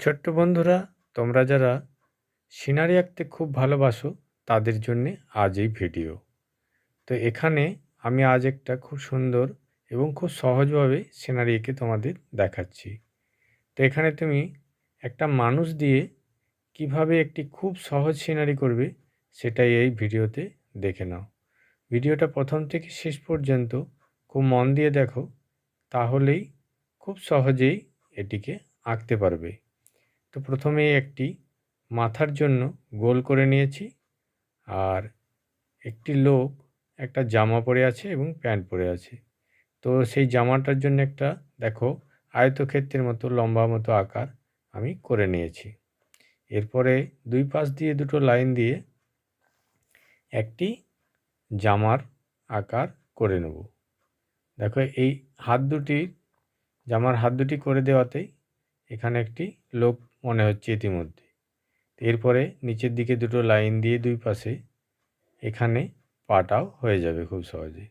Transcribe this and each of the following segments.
ছোট্ট বন্ধুরা, তোমরা যারা সিনারি আঁকতে খুব ভালোবাসো, তাদের জন্যে আজ এই ভিডিও। তো এখানে আমি আজ একটা খুব সুন্দর এবং খুব সহজভাবে সিনারি এঁকে তোমাদের দেখাচ্ছি। তো এখানে তুমি একটা মানুষ দিয়ে কীভাবে একটি খুব সহজ সিনারি করবে, সেটাই এই ভিডিওতে দেখে নাও। ভিডিওটা প্রথম থেকে শেষ পর্যন্ত খুব মন দিয়ে দেখো, তাহলেই খুব সহজেই এটিকে আঁকতে পারবে। তো প্রথমে একটি মাথার জন্য গোল করে নিয়েছি আর একটি লোক একটা জামা পরে আছে এবং প্যান্ট পরে আছে। তো সেই জামাটার জন্য একটা, দেখো, আয়তক্ষেত্রের মতো, লম্বা মতো আকার আমি করে নিয়েছি। এরপরে দুই পাশ দিয়ে দুটো লাইন দিয়ে একটি জামার আকার করে নেব। দেখো, এই হাত দুটি জামার হাত দুটি করে দেওয়াতেই এখানে একটি লোক মনে হচ্ছে ইতিমধ্যে। এরপরে নিচের দিকে দুটো লাইন দিয়ে দুই পাশে এখানে পাটাও হয়ে যাবে খুব সহজে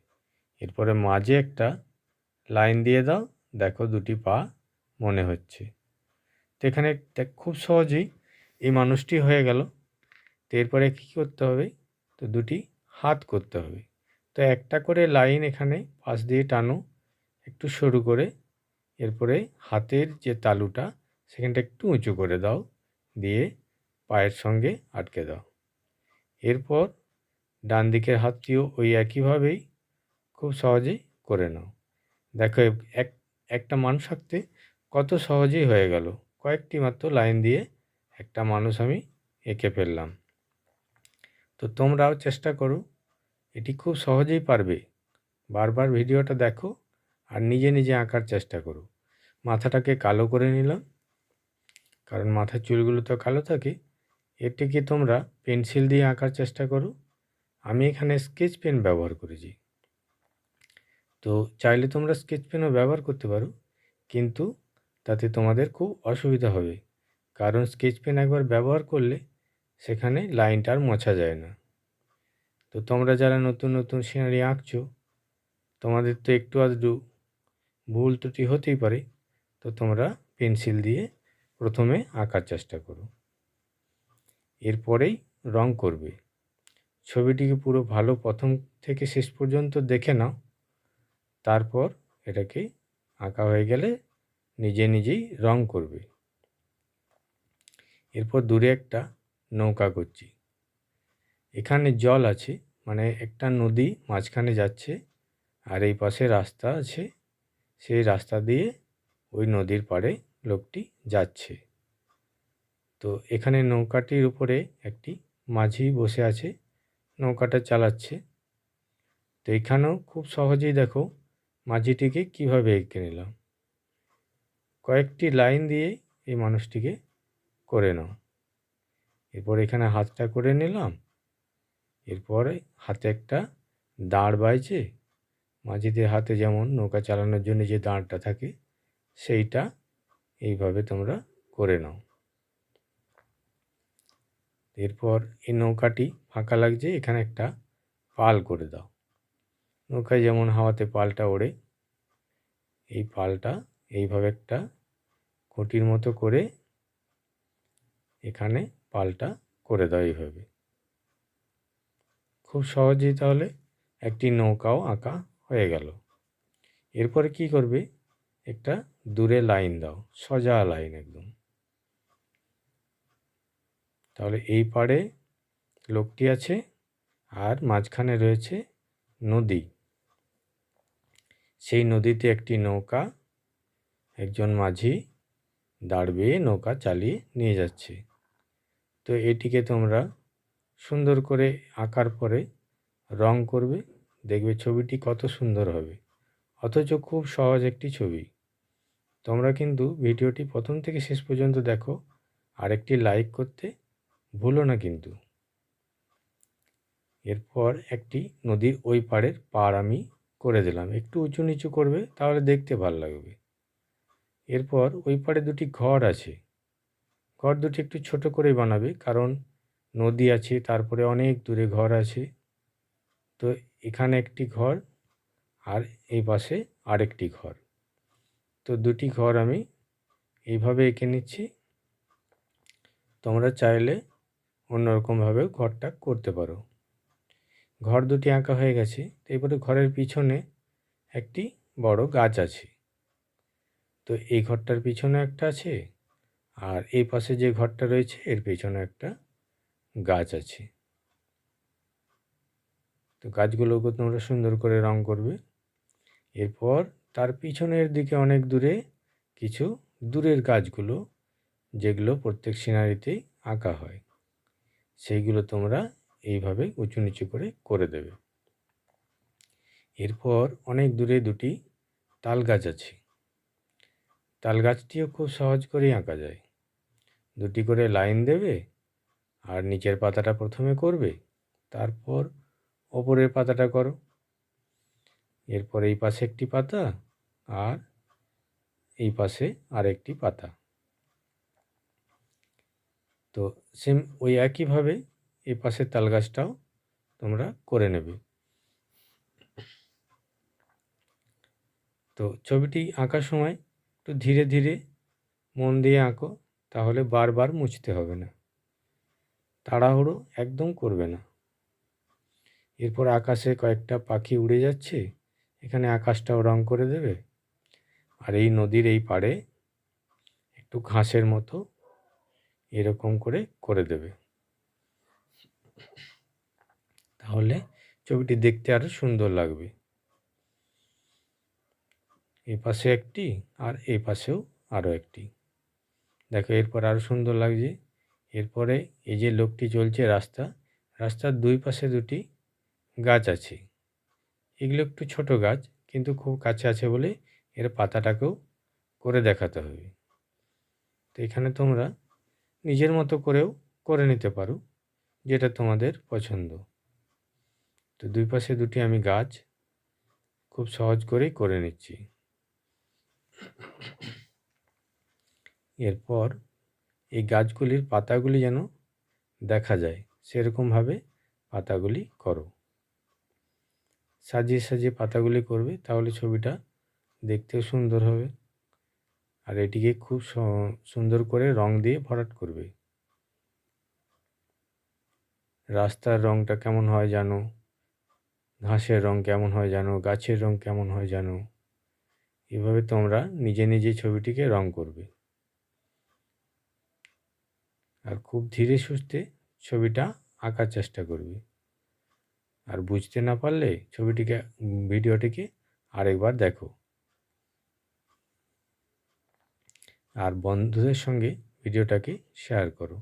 এরপরে মাঝে একটা লাইন দিয়ে দাও, দেখো দুটি পা মনে হচ্ছে। তো এখানে খুব সহজেই এই মানুষটি হয়ে গেল। তো এরপরে কী করতে হবে? তো দুটি হাত করতে হবে। তো একটা করে লাইন এখানে পাশ দিয়ে টানো, একটু সরু করে এরপরে হাতের যে তালুটা, সেখানটা একটু উঁচু করে দাও, দিয়ে পায়ের সঙ্গে আটকে দাও। এরপর ডান দিকের হাতটিও ওই একইভাবেই খুব সহজেই করে নাও। দেখো এক, একটা মানুষ আঁকতে কত সহজেই হয়ে গেল। কয়েকটি মাত্র লাইন দিয়ে একটা মানুষ আমি এঁকে ফেললাম। তো তোমরাও চেষ্টা করো, এটি খুব সহজেই পারবে। বারবার ভিডিওটা দেখো আর নিজে নিজে আঁকার চেষ্টা করো। মাথাটাকে কালো করে নিলাম। কারণ মাথার চুলগুলো তো কালো থাকে। এটিকে তোমরা পেন্সিল দিয়ে আঁকার চেষ্টা করো? আমি এখানে স্কেচ পেন ব্যবহার করেছি। তো চাইলে তোমরা স্কেচ পেনও ব্যবহার করতে পারো। কিন্তু তাতে তোমাদের খুব অসুবিধা হবে। কারণ স্কেচ পেন একবার ব্যবহার করলে সেখানে লাইনটা আর মোছা যায় না। তো তোমরা যারা নতুন নতুন সিনারি আঁকছো, তোমাদের তো একটু আধটু ভুল ত্রুটি হতেই পারে। তো তোমরা পেন্সিল দিয়ে প্রথমে আঁকার চেষ্টা করো। এরপরেই রং করবে। ছবিটিকে পুরো ভালো প্রথম থেকে শেষ পর্যন্ত দেখে নাও। তারপর এটাকে আঁকা হয়ে গেলে নিজে নিজেই রং করবে। এরপর দূরে একটা নৌকা করছি। এখানে জল আছে মানে একটা নদী মাঝখানে যাচ্ছে আর এই পাশে রাস্তা আছে। সেই রাস্তা দিয়ে ওই নদীর পাড়ে লোকটি যাচ্ছে। তো এখানে নৌকাটির উপরে একটি মাঝি বসে আছে, নৌকাটা চালাচ্ছে। তো এখানেও খুব সহজেই দেখো মাঝিটিকে কীভাবে এঁকে নিলাম। কয়েকটি লাইন দিয়ে এই মানুষটিকে করে নাও। এরপর এখানে হাতটা করে নিলাম। এরপরে হাতে একটা দাঁড় বাইছে মাঝিদের হাতে যেমন নৌকা চালানোর জন্য যে দাঁড়টা থাকে সেইটা এইভাবে তোমরা করে নাও। এরপর এই নৌকাটি ফাঁকা লাগছে, এখানে একটা পাল করে দাও। নৌকায় যেমন হাওয়াতে পালটা ওড়ে, এই পালটা এইভাবে একটা খুঁটির মতো করে এখানে পালটা করে দাও এইভাবে। খুব সহজেই তাহলে একটি নৌকাও আঁকা হয়ে গেল। এরপরে কি করবে? একটা দূরে লাইন দাও, সোজা লাইন একদম। তাহলে এই পাড়ে লোকটি আছে আর মাঝখানে রয়েছে নদী। সেই নদীতে একটি নৌকা একজন মাঝি দাঁড় নৌকা চালিয়ে নিয়ে যাচ্ছে। তো এটিকে তোমরা সুন্দর করে আঁকার পরে রং করবে, দেখবে ছবিটি কত সুন্দর হবে। অথচ খুব সহজ একটি ছবি। তোমরা কিন্তু ভিডিওটি প্রথম থেকে শেষ পর্যন্ত দেখো আর একটি লাইক করতে ভুলো না কিন্তু। এরপর একটি নদীর ওই পাড়ের পাড় আমি করে দিলাম। একটু উঁচু নিচু করবে, তাহলে দেখতে ভালো লাগবে। এরপর ওই পাড়ে দুটি ঘর আছে। ঘর দুটি একটু ছোট করেই বানাবে, কারণ নদী আছে, তারপরে অনেক দূরে ঘর আছে। তো এখানে একটি ঘর আর এই পাশে আরেকটি ঘর। তো দুটি ঘর আমি এইভাবে এঁকে নিচ্ছি। তোমরা চাইলে অন্যরকমভাবেও ঘরটা করতে পারো। ঘর দুটি আঁকা হয়ে গেছে। এরপরে ঘরের পিছনে একটি বড় গাছ আছে। তো এই ঘরটার পিছনে একটা আছে আর এই পাশে যে ঘরটা রয়েছে এর পেছনে একটা গাছ আছে। তো গাছগুলোকে তোমরা সুন্দর করে রং করবে। এরপর তার পিছনের দিকে অনেক দূরে কিছু দূরের গাছগুলো, যেগুলো প্রত্যেক সিনারিতেই আঁকা হয়। সেইগুলো তোমরা এইভাবে উঁচু নিচু করে করে দেবে। এরপর অনেক দূরে দুটি তাল গাছ আছে। তাল গাছটিও খুব সহজ করেই আঁকা যায়। দুটি করে লাইন দেবে আর নিচের পাতাটা প্রথমে করবে, তারপর ওপরের পাতাটা করো। এরপর এই পাশে একটি পাতা আর এই পাশে আর একটি পাতা। তো সেম ওই একইভাবে এই পাশের তাল গাছটাও তোমরা করে নেবে। তো ছবিটি আঁকার সময় একটু ধীরে ধীরে মন দিয়ে আঁকো, তাহলে বারবার মুছতে হবে না। তাড়াহুড়ো একদম করবে না। এরপর আকাশে কয়েকটা পাখি উড়ে যাচ্ছে। এখানে আকাশটাও রং করে দেবে। আর এই নদীর এই পাড়ে একটু ঘাসের মতো এরকম করে করে দেবে। তাহলে ছবিটি দেখতে আরও সুন্দর লাগবে। এ পাশে একটি আর এই পাশেও আরও একটি। দেখো, এরপর আরও সুন্দর লাগছে। এরপরে এই যে লোকটি চলছে রাস্তা, রাস্তার দুই পাশে দুটি গাছ আছে। এগুলো একটু ছোট গাছ, কিন্তু খুব কাছে আছে বলে এর পাতাটাকেও করে দেখাতে হবে। তো এখানে তোমরা নিজের মতো করেও করে নিতে পারো, যেটা তোমাদের পছন্দ। তো দুই পাশে দুটি আমি গাছ খুব সহজ করেই করে নিচ্ছি। এরপর এই গাছগুলির পাতাগুলি যেন দেখা যায়, সেরকমভাবে পাতাগুলি করো। সাজিয়ে সাজিয়ে পাতাগুলি করবে, তাহলে ছবিটা দেখতেও সুন্দর হবে। আর এটিকে খুব সুন্দর করে রং দিয়ে ভরাট করবে। রাস্তার রংটা কেমন হয় জানো? ঘাসের রং কেমন হয় জানো? গাছের রং কেমন হয় জানো? এভাবে তোমরা নিজে নিজে ছবিটিকে রং করবে। আর খুব ধীরে সুস্থে ছবিটা আঁকার চেষ্টা করবে। আর বুঝতে না পারলে ছবিটিকে ভিডিওটিকে আরেকবার দেখো। আর বন্ধুদের সঙ্গে ভিডিওটাকে শেয়ার করো।